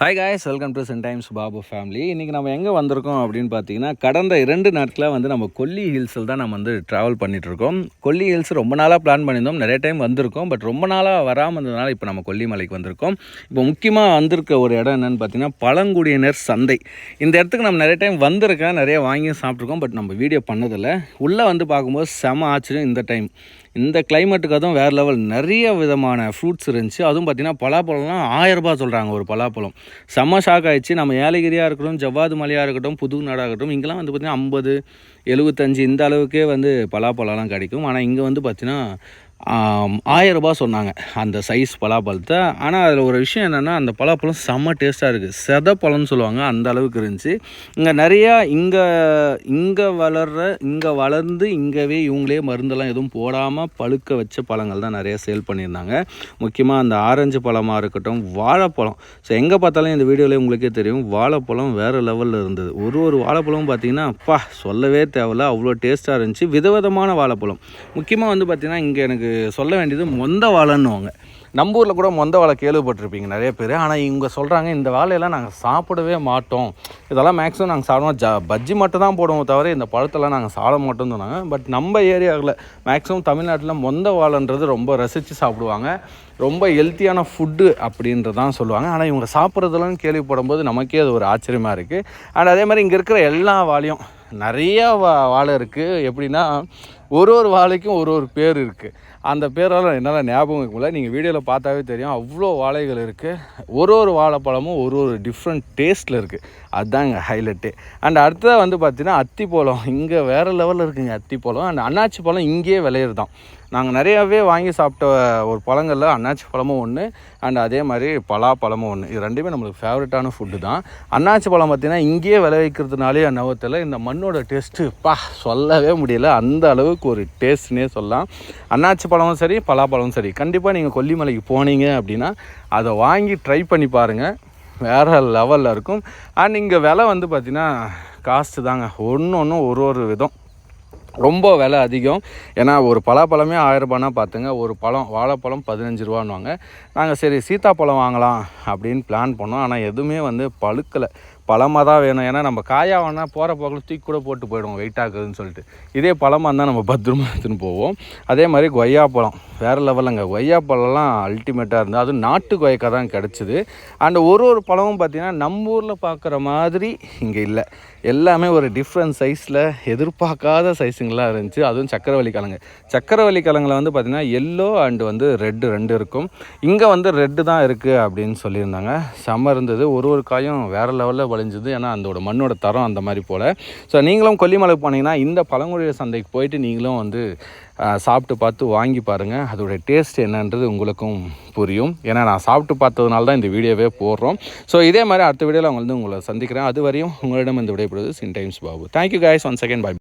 Hi guys welcome to Sun Times Babu family இன்றைக்கி நம்ம எங்கே வந்திருக்கோம் அப்படின்னு பார்த்தீங்கன்னா கடந்த இரண்டு நாட்களாக வந்து நம்ம கொல்லி ஹில்ஸில் தான் நம்ம வந்து ட்ராவல் பண்ணிகிட்ருக்கோம் கொல்லி ஹில்ஸ் ரொம்ப நாளாக பிளான் பண்ணியிருந்தோம். நிறைய டைம் வந்திருக்கோம். பட் ரொம்ப நாளாக வராமல் இருந்ததுனால இப்போ நம்ம கொல்லிமலைக்கு வந்திருக்கோம். இப்போ முக்கியமாக வந்திருக்க ஒரு இடம் என்னென்னு பார்த்தீங்கன்னா பழங்குடியினர் சந்தை. இந்த இடத்துக்கு நம்ம நிறைய டைம் வந்திருக்கேன். நிறைய வாங்கி சாப்பிட்ருக்கோம் பட் நம்ம வீடியோ பண்ணதில்லை. உள்ளே வந்து பார்க்கும்போது செம ஆச்சரியம் இந்த டைம் இந்த கிளைமேட்டுக்கு அதுவும் வேறு லெவல் நிறைய விதமான ஃப்ரூட்ஸ் இருந்துச்சு. அதுவும் பார்த்திங்கன்னா பலாப்பழம்லாம் ஆயரரூபா சொல்கிறாங்க ஒரு பலாப்பழம். செம்ம ஷாக் ஆகிடுச்சு நம்ம ஏலகிரியாக இருக்கட்டும் ஜவ்வாது மலையாக இருக்கட்டும் புது இருக்கட்டும் இங்கெல்லாம் வந்து பார்த்திங்கன்னா ஐம்பது எழுபத்தஞ்சு இந்த அளவுக்கே வந்து பலாப்பழம்லாம் கிடைக்கும். ஆனால் இங்கே வந்து பார்த்திங்கன்னா ஆயரரூபா சொன்னாங்க அந்த சைஸ் பலாப்பழத்தை. ஆனால் அதில் ஒரு விஷயம் என்னென்னா அந்த பலாப்பழம் செம்ம டேஸ்ட்டாக இருக்குது செத பழம்னு சொல்லுவாங்க அந்த அளவுக்கு இருந்துச்சு. இங்கே நிறையா இங்கே இங்கே வளர்கிற இங்கே வளர்ந்து இங்கேவே இவங்களே மருந்தெல்லாம் எதுவும் போடாமல் பழுக்க வச்ச பழங்கள் தான் நிறையா சேல் பண்ணியிருந்தாங்க. முக்கியமாக அந்த ஆரஞ்சு பழமாக இருக்கட்டும் வாழைப்பழம். ஸோ எங்கே பார்த்தாலும் இந்த வீடியோவில் உங்களுக்கே தெரியும் வாழைப்பழம் வேறு லெவலில் இருந்தது. ஒரு ஒரு வாழைப்பழமும் பார்த்திங்கன்னா அப்பா சொல்லவே தேவையில்ல. அவ்வளோ டேஸ்ட்டாக இருந்துச்சு. விதவிதமான வாழைப்பழம். முக்கியமாக வந்து பார்த்திங்கன்னா இங்கே எனக்கு சொல்ல வேண்டியது மொந்த வாழைன்னுவாங்க நம்ம ஊரில் கூட மொந்த வாழை கேள்விப்பட்டிருப்பீங்க நிறைய பேர். ஆனால் இவங்க சொல்கிறாங்க இந்த வாழையெல்லாம் நாங்கள் சாப்பிடவே மாட்டோம். இதெல்லாம் மேக்ஸிமம் நாங்கள் சாப்பிடுவோம் ஜ பஜ்ஜி மட்டும் தான் போடுவோம் தவிர இந்த பழத்தெல்லாம் நாங்கள் சாப்பிட மாட்டோம்னு சொன்னாங்க. பட் நம்ம ஏரியாவில் மேக்ஸிமம் தமிழ்நாட்டில் மொந்த வாழைன்றது ரொம்ப ரசித்து சாப்பிடுவாங்க. ரொம்ப ஹெல்த்தியான ஃபுட்டு அப்படின்றதான் சொல்லுவாங்க. ஆனால் இவங்க சாப்பிட்றதெல்லாம் கேள்விப்படும்போது நமக்கே அது ஒரு ஆச்சரியமாக இருக்குது அண்ட் அதே மாதிரி இங்கே இருக்கிற எல்லா வாழையும் நிறையா வா வாழை இருக்குது எப்படின்னா ஒரு ஒரு வாழைக்கும் ஒரு ஒரு பேர் இருக்குது அந்த பேரால் என்னால் ஞாபகம் இருக்கும்ல நீங்கள் வீடியோவில் பார்த்தாவே தெரியும். அவ்வளோ வாழைகள் இருக்குது ஒரு ஒரு வாழைப்பழமும் ஒரு ஒரு டிஃப்ரெண்ட் டேஸ்ட்டில் இருக்குது அதுதாங்க ஹைலைட்டு அண்ட் அடுத்ததாக வந்து பார்த்தீங்கன்னா அத்திப்பழம். இங்கே வேறு லெவலில் இருக்குங்க அத்திப்பழம். அண்ட் அன்னாச்சி பழம் இங்கேயே விளையிறது தான் நாங்கள் நிறையாவே வாங்கி சாப்பிட்ட ஒரு பழங்களில் அன்னாச்சி பழமும் ஒன்று அண்ட் அதே மாதிரி பலாப்பழமும் ஒன்று இது ரெண்டுமே நம்மளுக்கு ஃபேவரட்டான ஃபுட்டு தான். அன்னாச்சி பழம் பார்த்திங்கன்னா இங்கேயே விளைவிக்கிறதுனாலே நவத்தில் இந்த மண்ணோட டேஸ்ட்டு பா சொல்லவே முடியல. அந்த அளவுக்கு ஒரு டேஸ்ட்னே சொல்லலாம். அன்னாச்சி பழமும் சரி பலாப்பழமும் சரி. கண்டிப்பாக நீங்கள் கொல்லிமலைக்கு போனீங்க அப்படின்னா அதை வாங்கி ட்ரை பண்ணி பாருங்கள் வேறு லெவலில் இருக்கும். அண்ட் இங்கே விலை வந்து பார்த்திங்கன்னா காஸ்ட்டு தாங்க. ஒன்று ஒன்றும் ஒரு ஒரு விதம். ரொம்ப விலை அதிகம். ஏன்னா ஒரு பலாப்பழமே ஆயிரரூபானா பார்த்துங்க ஒரு பழம் வாழைப்பழம் பதினஞ்சு ரூபான்னுவாங்க. நாங்கள் சரி சீத்தாப்பழம் வாங்கலாம் அப்படின்னு பிளான் பண்ணோம். ஆனால் எதுவுமே வந்து பழுக்கலை. பழமாக தான் வேணும். ஏன்னா நம்ம காயாக வேணால் போகிற போக்கில் தூக்கி கூட போட்டு போயிடுவோம் வெயிட் ஆகுதுன்னு சொல்லிட்டு. இதே பழமாக இருந்தால் நம்ம பத்திரமா எடுத்துன்னு போவோம். அதே மாதிரி கொய்யாப்பழம் வேறு லெவலுங்க கொய்யாப்பழம்லாம் அல்டிமேட்டாக இருந்தால் அதுவும் நாட்டு கொய்யக்காய் தான் கிடச்சிது. அண்ட் ஒரு ஒரு பழமும் பார்த்திங்கன்னா நம்ம ஊரில் பார்க்குற மாதிரி இங்கே இல்லை. எல்லாமே ஒரு டிஃப்ரெண்ட் சைஸில் எதிர்பார்க்காத சைஸுங்களாக இருந்துச்சு. அதுவும் சக்கரவள்ளி கிழங்கு. சக்கரவள்ளி கிழங்குல வந்து பார்த்திங்கன்னா எல்லோ அண்டு வந்து ரெட்டு ரெண்டு இருக்கும். இங்கே வந்து ரெட்டு தான் இருக்குது அப்படின்னு சொல்லியிருந்தாங்க. செம்ம இருந்தது. ஒரு ஒரு காயும் வேறு லெவலில் வளைஞ்சது ஏன்னா அதோட மண்ணோட தரம் அந்த மாதிரி போல். ஸோ நீங்களும் கொல்லிமலை போனீங்கன்னா இந்த பழங்குடிய சந்தைக்கு போயிட்டு நீங்களும் வந்து சாப்பிட்டு பார்த்து வாங்கி பாருங்கள் அதோடய டேஸ்ட் என்னன்றது உங்களுக்கும் புரியும். ஏன்னா நான் சாப்பிட்டு பார்த்ததுனால தான் இந்த வீடியோவே போடுறோம். ஸோ இதே மாதிரி அடுத்த வீடியோவில் அவங்க வந்து உங்களை சந்திக்கிறேன். அது வரையும் உங்களிடம் இந்த விடைபடுவது Sun Times Babu thank you guys one second bye